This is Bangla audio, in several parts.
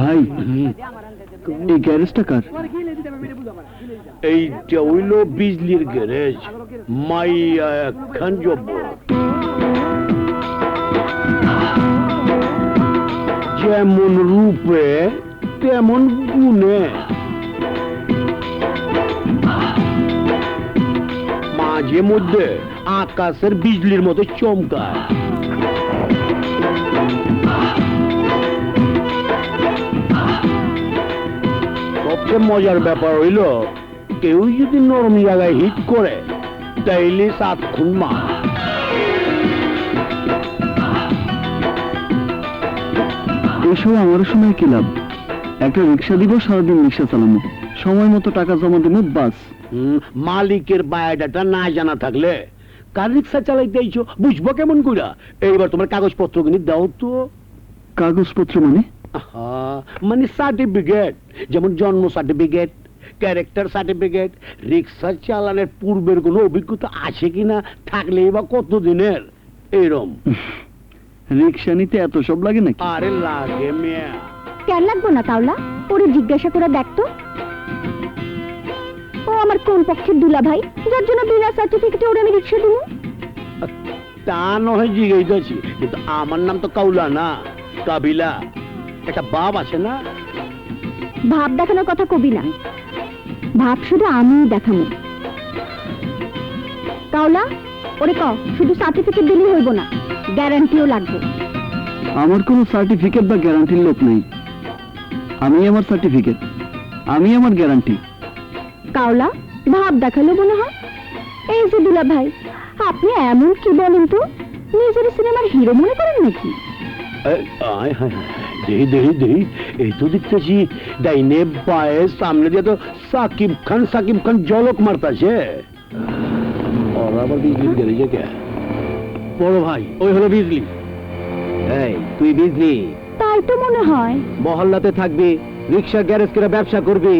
ভাই, এই গ্যারেজটা কার? এইটা হইল বিজলির গ্যারেজ, মাইয়া খান যেমন রূপে, তেমন গুণে। মাঝে মধ্যে আকাশের বিজলির মতো চমকায়। সবচেয়ে মজার ব্যাপার হইল কেউ যদি নরম জায়গায় হিট করে তাইলে সাত খুন মা। এসব আমারও সময় কি লাভ? একটা রিক্সা দিব সারাদিন রিক্সা চালানো সময় মতো টাকা জমা দেবো বাস। মালিকের বায়োডাটা না জানা থাকলে কার রিক্সা চালাইতে আইছো বুঝব কেমন কইরা? এইবার তোমার কাগজপত্র কিনে দাও তো। কাগজপত্র মানে? মানে সার্টিফিকেট যেমন জন্ম সার্টিফিকেট ক্যারেক্টার সার্টিফিকেট রিক্সা চালানোর পূর্বের কোনো অভিজ্ঞতা আছে কিনা থাকলেই বা কত দিনের এইরম রিক্সা নিতে এত সব লাগে নাকি? আরে লাগে মেয়া। কেন লাগবো না তাওলা? ওরে জিজ্ঞাসা করে দেখতো ও আমার কোন পক্ষের দুলা ভাই? যার জন্য বিনা সার্টিফিকেটে ওরে আমি রিক্সা দিব? তা নয় জিজ্ঞাসি কিন্তু আমার নাম তো কাউলা না কাবিলা। একটা বাপ আছে না? ভাব দেখানোর কথা কবি না। ভাব শুধু আমিই দেখাবো। কাওলা ওরে ক শুধু সার্টিফিকেট দিলেই হইব না গ্যারান্টিও লাগবে। আমার কোনো সার্টিফিকেট বা গ্যারান্টির লোক নেই। আমি আমার সার্টিফিকেট আমি আমার গ্যারান্টি কাওলা ভাব দেখাল মনে হয়? এই যে দুলা ভাই আপনি এমন কি বলেন তো? নিজের সিনেমার হিরো মনে করেন নাকি? আয় হায় হায়, দেহি দেহি দেহি এই তো দেখতেছি ডাইনে বায়ে সামনে দিয়ে তো সাকিব খান সাকিব খান জলক মারতাছে। ওরা আবার বিজলির গ্যারেজে কে বড় ভাই ওই হলো বিজলি। এই তুই বিজলি? তাই তো মনে হয়। মহল্লাতে থাকবি রিক্সা গ্যারেজ করে ব্যবসা করবি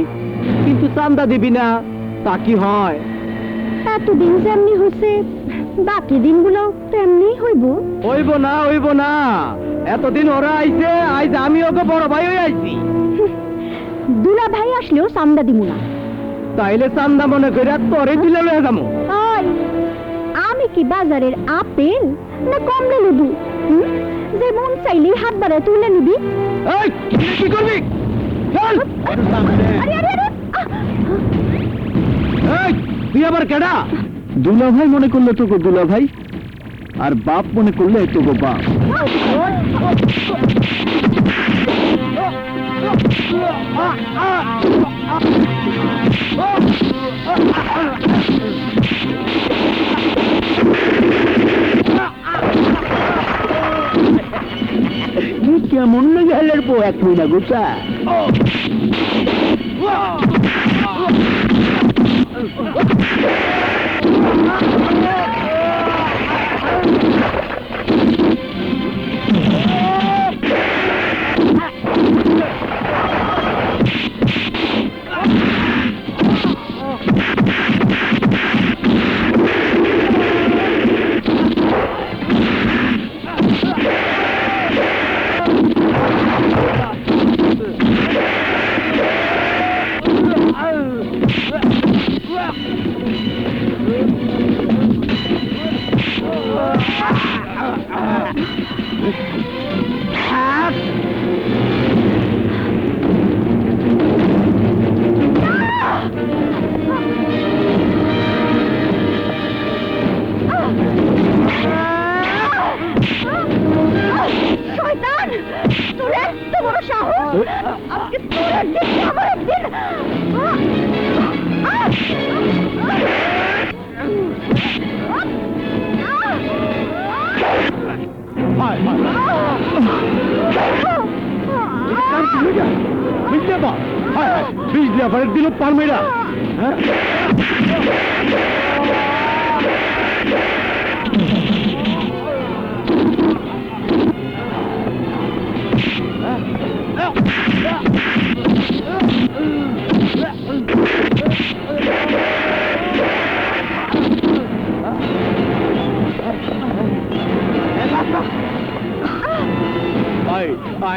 কিন্তু চান্দা দিবি না তা কি হয়? এতদিন যেমনি হয়েছে বাকি দিনগুলো তেমনি হইব। হইব না হইব না। এতদিন ওরা আইছে আইজ আমি ওকে বড় ভাই হয়ে আইছি। দুলা ভাই আসলেও সামদা দিমু না। তাইলে চান্দা মনে করে তোরে দিলে লয়ে যাব ওই আমি কি বাজারের আপেল না কমলা লেবু? যে মন চাইলেই হাত বাড়ায় তুলে নিবি। এই কি করবি? চল! আরে আরে আরে এই তুই আবার কেডা? দুলা ভাই মনে করলে তোকে দুলা ভাই আর বাপ মনে করলে তোকে বাপ। কেমন গেলের পো এক মিনা গোসা শয়তান তোর এত বড় সাহস আজকে তোর একদিন আমার একদিন হায় হায় আবার দিল পারমেরা হ্যাঁ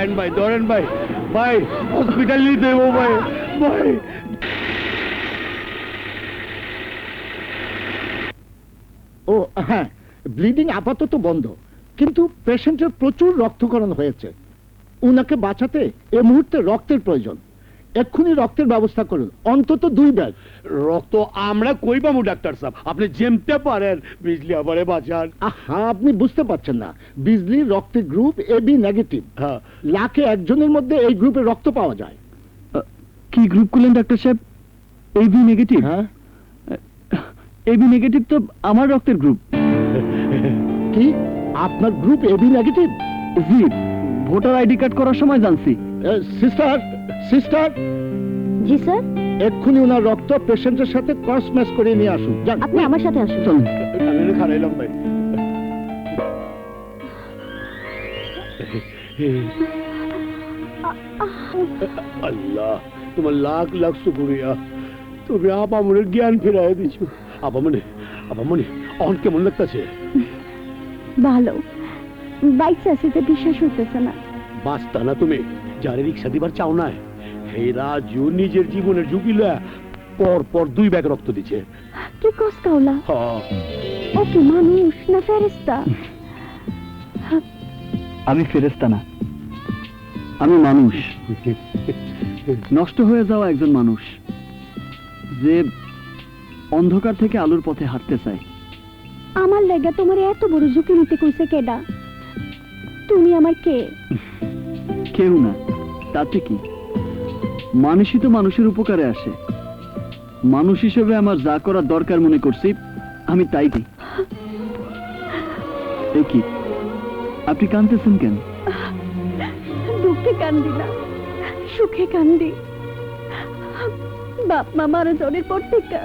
আয়ন ভাই ধরেন ভাই। ভাই হসপিটাল নিতে দেবো ভাই ভাই। ও হ্যাঁ ব্লিডিং আপাতত বন্ধ, কিন্তু পেশেন্টের প্রচুর রক্তকরণ হয়েছে। উনাকে বাঁচাতে এ মুহূর্তে রক্তের প্রয়োজন। এক্ষুনি রক্তের ব্যবস্থা করুন। অন্তত দুই ব্যাগ। রক্ত আমরা কই পাবো ডাক্তার সাহেব? আপনি জেমতে পারেন বিজলি আবারে বাঁচান। আহা আপনি বুঝতে পারছেন না। বিজলির রক্তের গ্রুপ এ বি নেগেটিভ হ্যাঁ। লাখে একজনের মধ্যে এই গ্রুপের রক্ত পাওয়া যায়। কি গ্রুপ করলেন ডাক্তার সাহেব? এবি নেগেটিভ হ্যাঁ। এবি নেগেটিভ তো আমার রক্তের গ্রুপ কি? আপনার গ্রুপ এ বি নেগেটিভ জি ভোটার আইডি কার্ড করার সময় জানছি। সিস্টার সিস্টার জি স্যার। এক্ষুনি ওনার রক্ত পেশেন্টের সাথে ক্রস ম্যাচ করে নিয়ে আসুন। যান। আপনি আমার সাথে আসুন। চলুন। আমি খারাইলাম ভাই। আল্লাহ তোমার লাখ লাখ শুক্রিয়া। তুমি আপামনের জ্ঞান ফিরাই দিছো। আপামনে আপামনে অন কেমন লাগতেছে? ভালো। বাইক চাষিতে বিশ্বাস হইতেছে না। বাঁচতা না তুমি। যারে রিক্সা দিবার চাও না এই রাজু নিজের জীবনের ঝুঁকি লয়া পর পর দুই ব্যাগ রক্ত দিছে। কি কস ও কি মানুষ না ফেরেস্তা আমি ফেরেস্তা না। আমি মানুষ। নষ্ট হয়ে যাওয়া একজন মানুষ যে অন্ধকার থেকে আলোর পথে হাঁটতে চায়। আমার লেগা তোমার এত বড় ঝুঁকি নিতে কইছে কেডা? তুমি আমার কে? কেউ না। তাতে কি মানুষই তো মানুষের উপকারে আসে। মানুষ হিসেবে আমার যা করার দরকার মনে করছি, আমি তাই দিই। কি? আপনি কাঁদতেছেন কেন? দুঃখে কান্দি না, সুখে কান্দি। বাপ মা মারা জনের পর থেকে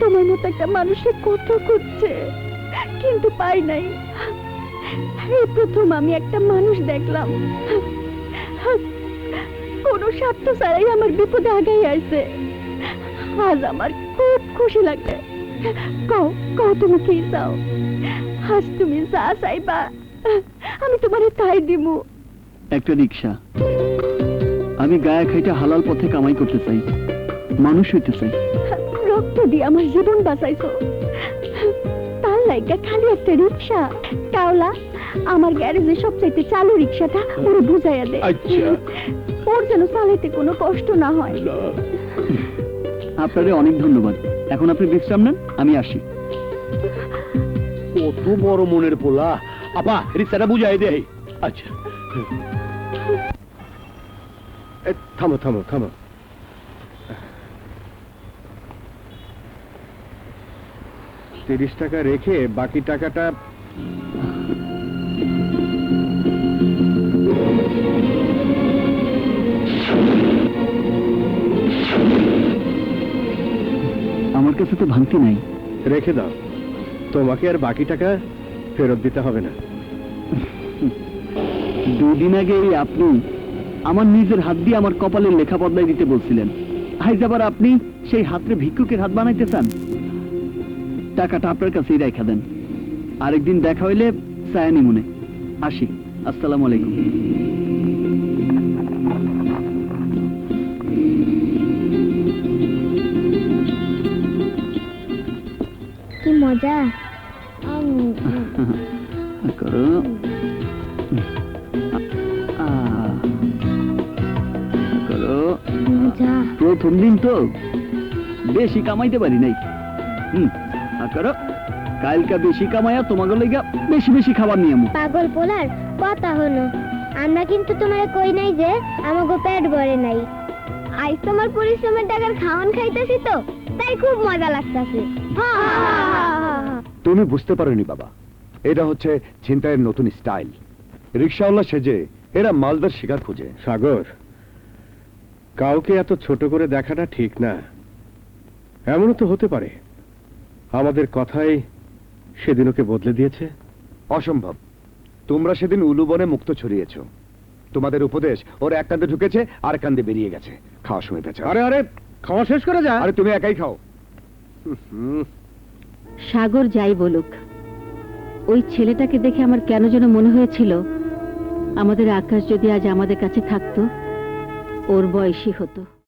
তোমার মতো একটা মানুষের কত খুঁজছে, কিন্তু পাই নাই। এই প্রথম আমি একটা মানুষ দেখলাম। কোনো স্বার্থ ছাড়াই আমার বিপদে আগাই আসছে। আজ আমার খুব খুশি লাগে কও কও তুমি কি চাও? আজ তুমি যা চাইবা আমি তোমারে তাই দিমু। একটা রিক্সা। আমি গায়ে খাইটা হালাল পথে কামাই করতে চাই। মানুষ হইতে চাই। রক্ত দিয়ে আমার জীবন বাঁচাইছো। তার লাইগা খালি একটা রিক্সা কাওলা আমার গ্যারেজে সবচাইতে চালু রিক্সাটা ওরে বুঝাইয়া দে। আচ্ছা। ওর যেন চালাইতে কোনো কষ্ট না হয়। আপনারে অনেক ধন্যবাদ। এখন আপনি বিশ্রাম নেন আমি আসি। কত বড় মনের পোলা। আপা রিক্সাটা বুঝাই দে। আচ্ছা। থামো থামো থামো। তিরিশ টাকা রেখে বাকি টাকাটা তো ভাঙতি নাই। রেখে দাও। তোমাকে আর বাকি টাকা ফেরত দিতে হবে না। দুদিন আগে আপনি আমার নিজের হাত দিয়ে আমার কপালের লেখা বদলাই দিতে বলছিলেন। আজ আবার আপনি সেই হাতরে ভিক্ষুকের হাত বানাইতে চান? টাকাটা আপনার কাছেই রেখা দেন। আরেকদিন দেখা হইলে সায়ানি মনে আসি। আসসালামু আলাইকুম। মজা? করো। করো। প্রথম দিন তো বেশি কামাইতে পারি নাই। হুম করো। কালকা বেশি কামাইয়া তোমাকে লইগা বেশি বেশি খাবার নিয়ে পাগল পোলার কথা হলো। আমরা কিন্তু তোমার কই নাই যে আমাকে পেট ভরে নাই। আজ তোমার পরিশ্রমের টাকার খাওয়ান খাইতেছি তো তাই খুব মজা লাগতাছে। তুমি বুঝতে পারোনি বাবা। এটা হচ্ছে ছিনতাইয়ের নতুন স্টাইল। রিক্সাওয়ালা সেজে এরা মালদার শিকার খুঁজে। সাগর কাউকে এত ছোট করে দেখাটা ঠিক না। এমনও তো হতে পারে। আমাদের কথাই সেদিন ওকে বদলে দিয়েছে। অসম্ভব। তোমরা সেদিন উলুবনে মুক্ত ছড়িয়েছ। তোমাদের উপদেশ ওর এক কান্দে ঢুকেছে আর কান্দে বেরিয়ে গেছে। খাওয়া সময় পেয়েছে। আরে আরে খাওয়া শেষ করে যা। আরে তুমি একাই খাও। হুম, সাগর যাই বলুক, ওই ছেলেটাকে দেখে আমার কেন যেন মনে হয়েছিল, আমাদের আকাশ যদি আজ আমাদের কাছে থাকতো, ওর বয়সী হতো।